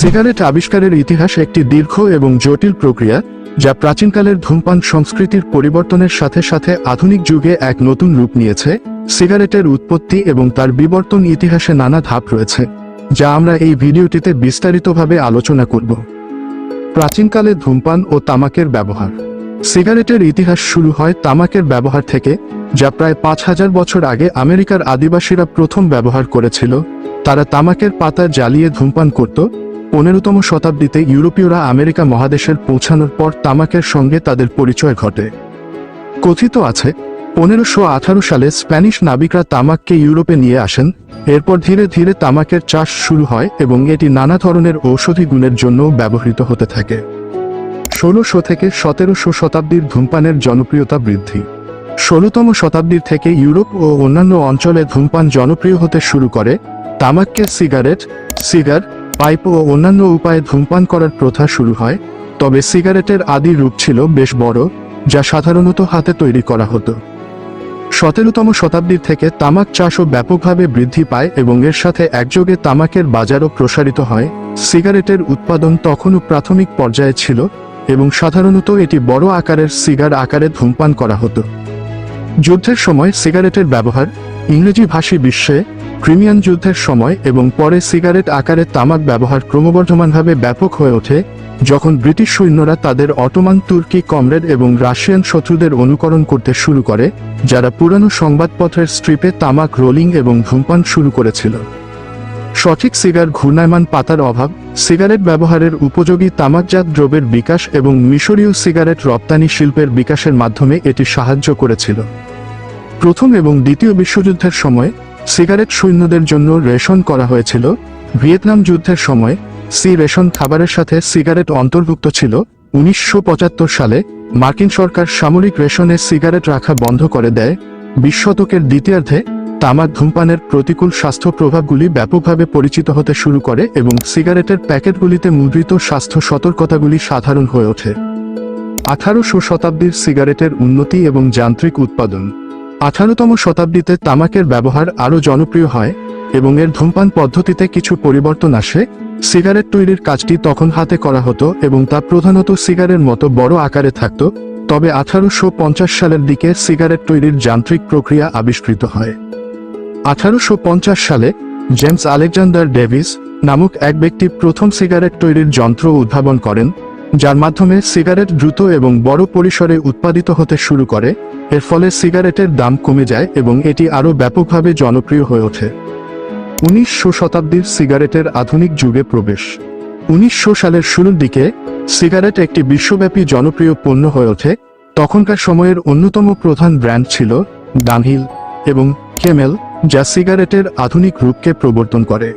Cigarette আবিষ্কারের ইতিহাস একটি দীর্ঘ এবং জটিল প্রক্রিয়া, যা প্রাচীনকালের ধূমপান সংস্কৃতির পরিবর্তনের সাথে সাথে আধুনিক যুগে এক নতুন রূপ নিয়েছে, সিগারেটের উৎপত্তি এবং তার বিবর্তন ইতিহাসে নানা ধাপ রয়েছে, যা আমরা এই ভিডিওটিতে বিস্তারিতভাবে আলোচনা করব। প্রাচীনকালে ধূমপান ও তামাকের ব্যবহার। সিগারেটের ইতিহাস শুরু হয় তামাকের ব্যবহার থেকে, যা প্রায় পাঁচ হাজার বছর আগে আমেরিকার আদিবাসীরা প্রথম ব্যবহার করেছিল। তারা তামাকের পাতা জ্বালিয়ে ধূমপান করত পনেরোতম শতাব্দীতে ইউরোপীয়রা আমেরিকা মহাদেশের পৌঁছানোর পর তামাকের সঙ্গে তাদের পরিচয় ঘটে। কথিত আছে, পনেরোশো আঠারো সালে স্প্যানিশ নাবিকরা তামাককে ইউরোপে নিয়ে আসেন, এরপর ধীরে ধীরে তামাকের চাষ শুরু হয় এবং এটি নানা ধরনের ঔষধি গুণের জন্য ব্যবহৃত হতে থাকে। ষোলোশো থেকে সতেরোশো শতাব্দীর ধূমপানের জনপ্রিয়তা বৃদ্ধি। ষোলোতম শতাব্দীর থেকে ইউরোপ ও অন্যান্য অঞ্চলে ধূমপান জনপ্রিয় হতে শুরু করে, তামাককে সিগারেট, সিগার পাইপ ও অন্যান্য উপায়ে ধূমপান করার প্রথা শুরু হয়, তবে সিগারেটের আদি রূপ ছিল বেশ বড়, যা সাধারণত হাতে তৈরি করা হতো। সতেরোতম শতাব্দীর থেকে তামাক চাষও ব্যাপকভাবে বৃদ্ধি পায় এবং এর সাথে একযোগে তামাকের বাজারও প্রসারিত হয়। সিগারেটের উৎপাদন তখনও প্রাথমিক পর্যায়ে ছিল এবং সাধারণত এটি বড় আকারের সিগার আকারে ধূমপান করা হতো। যুদ্ধের সময় সিগারেটের ব্যবহার, ইংরেজি ভাষী বিশ্বে ক্রিমিয়ান যুদ্ধের সময় এবং পরে সিগারেট আকারে তামাক ব্যবহার ক্রমবর্ধমানভাবে ব্যাপক হয়ে ওঠে, যখন ব্রিটিশ সৈন্যরা তাদের অটোমান, তুর্কি, কমরেড এবং রাশিয়ান শত্রুদের অনুকরণ করতে শুরু করে, যারা পুরানো সংবাদপত্রের স্ট্রিপে তামাক, রোলিং এবং ধূমপান শুরু করেছিল। সঠিক সিগার ঘূর্ণায়মান পাতার অভাব, সিগারেট ব্যবহারের উপযোগী তামাকজাত দ্রব্যের বিকাশ এবং মিশরীয় সিগারেট রপ্তানি শিল্পের বিকাশের মাধ্যমে এটি সাহায্য করেছিল। প্রথম এবং দ্বিতীয় বিশ্বযুদ্ধের সময় সিগারেট সৈন্যদের জন্য রেশন করা হয়েছিল। ভিয়েতনাম যুদ্ধের সময় সি রেশন খাবারের সাথে সিগারেট অন্তর্ভুক্ত ছিল। উনিশশো পঁচাত্তর সালে মার্কিন সরকার সামরিক রেশনে সিগারেট রাখা বন্ধ করে দেয়। বিশ শতকের দ্বিতীয়ার্ধে তামাক ধূমপানের প্রতিকূল স্বাস্থ্য প্রভাবগুলি ব্যাপকভাবে পরিচিত হতে শুরু করে এবং সিগারেটের প্যাকেটগুলিতে মুদ্রিত স্বাস্থ্য সতর্কতাগুলি সাধারণ হয়ে ওঠে। আঠারোশো শতাব্দীর সিগারেটের উন্নতি এবং যান্ত্রিক উৎপাদন। আঠারোতম শতাব্দীতে তামাকের ব্যবহার আরও জনপ্রিয় হয়, এবং এর ধূমপান পদ্ধতিতে কিছু পরিবর্তন আসে। সিগারেট তৈরির কাজটি তখন হাতে করা হতো, এবং তা প্রধানত সিগারের মতো বড় আকারে থাকত, তবে আঠারোশো পঞ্চাশ সালের দিকে সিগারেট তৈরির যান্ত্রিক প্রক্রিয়া আবিষ্কৃত হয়। আঠারোশো পঞ্চাশ সালে, জেমস আলেকজান্ডার ডেভিস নামক এক ব্যক্তি প্রথম সিগারেট তৈরির যন্ত্র উদ্ভাবন করেন যার মাধ্যমে সিগারেট দ্রুত এবং বড় পরিসরে উৎপাদিত হতে শুরু করে, এর ফলে সিগারেটের দাম কমে যায় এবং এটি আরও ব্যাপকভাবে জনপ্রিয় হয়ে ওঠে। উনিশশো শতাব্দীর সিগারেটের আধুনিক যুগে প্রবেশ। উনিশশো সালের শুরুর দিকে, সিগারেট একটি বিশ্বব্যাপী জনপ্রিয় পণ্য হয়ে ওঠে। তখনকার সময়ের অন্যতম প্রধান ব্র্যান্ড ছিল ডানহিল এবং কেমেল, যা সিগারেটের আধুনিক রূপকে প্রবর্তন করে।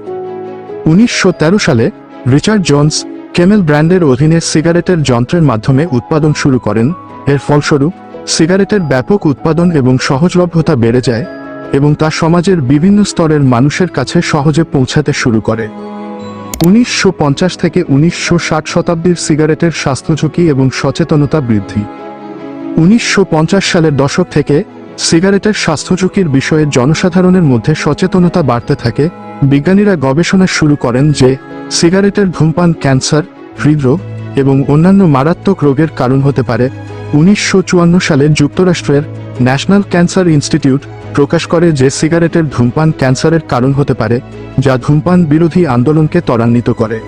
উনিশশো তেরো সালে, রিচার্ড জোন্স কেমেল ব্র্যান্ডের অধীনে সিগারেটের যন্ত্রের মাধ্যমে উৎপাদন শুরু করেন। এর ফলস্বরূপ, সিগারেটের ব্যাপক উৎপাদন এবং সহজলভ্যতা বেড়ে যায় এবং তা সমাজের বিভিন্ন স্তরের মানুষের কাছে সহজে পৌঁছাতে শুরু করে। উনিশশো পঞ্চাশ থেকে উনিশশো ষাট শতাব্দীর সিগারেটের স্বাস্থ্য ঝুঁকি এবং সচেতনতা বৃদ্ধি। উনিশশো পঞ্চাশ সালের দশক থেকে সিগারেটের স্বাস্থ্য ঝুঁকির বিষয়ে জনসাধারণের মধ্যে সচেতনতা বাড়তে থাকে। বিজ্ঞানীরা গবেষণা শুরু করেন যে, সিগারেটের ধূমপান, ক্যান্সার, হৃদরোগ এবং অন্যান্য মারাত্মক রোগের কারণ হতে পারে। উনিশশো চুয়ান্ন সালে যুক্তরাষ্ট্রের ন্যাশনাল ক্যান্সার ইনস্টিটিউট প্রকাশ করে যে সিগারেটের ধূমপান, ক্যান্সারের কারণ হতে পারে, যা ধূমপান বিরোধী আন্দোলনকে ত্বরান্বিত করে।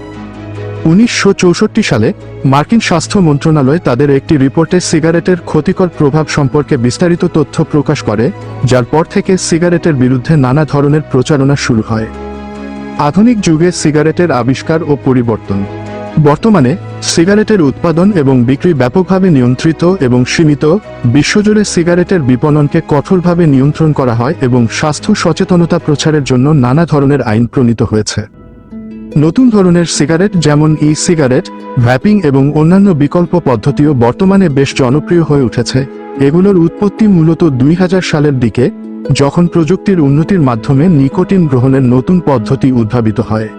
উনিশশো চৌষট্টি সালে মার্কিন স্বাস্থ্য মন্ত্রণালয় তাদের একটি রিপোর্টে সিগারেটের ক্ষতিকর প্রভাব সম্পর্কে বিস্তারিত তথ্য প্রকাশ করে, যার পর থেকে সিগারেটের বিরুদ্ধে নানা ধরনের প্রচারণা শুরু হয়। আধুনিক যুগে সিগারেটের আবিষ্কার ও পরিবর্তন। বর্তমানে, সিগারেটের উৎপাদন এবং বিক্রি ব্যাপকভাবে নিয়ন্ত্রিত এবং সীমিত, বিশ্বজুড়ে সিগারেটের বিপণনকে কঠোরভাবে নিয়ন্ত্রণ করা হয় এবং স্বাস্থ্য সচেতনতা প্রচারের জন্য নানা ধরনের আইন প্রণীত হয়েছে। নতুন ধরনের সিগারেট যেমন ই সিগারেট ভ্যাপিং এবং অন্যান্য বিকল্প পদ্ধতিও বর্তমানে বেশ জনপ্রিয় হয়ে উঠেছে। এগুলোর উৎপত্তি মূলত দুই হাজার সালের দিকে, যখন প্রযুক্তির উন্নতির মাধ্যমে নিকোটিন গ্রহণের নতুন পদ্ধতি উদ্ভাবিত হয়।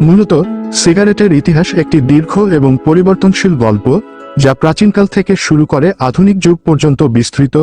মূলত, সিগারেটের ইতিহাস একটি দীর্ঘ এবং পরিবর্তনশীল গল্প, যা প্রাচীনকাল থেকে শুরু করে আধুনিক যুগ পর্যন্ত বিস্তৃত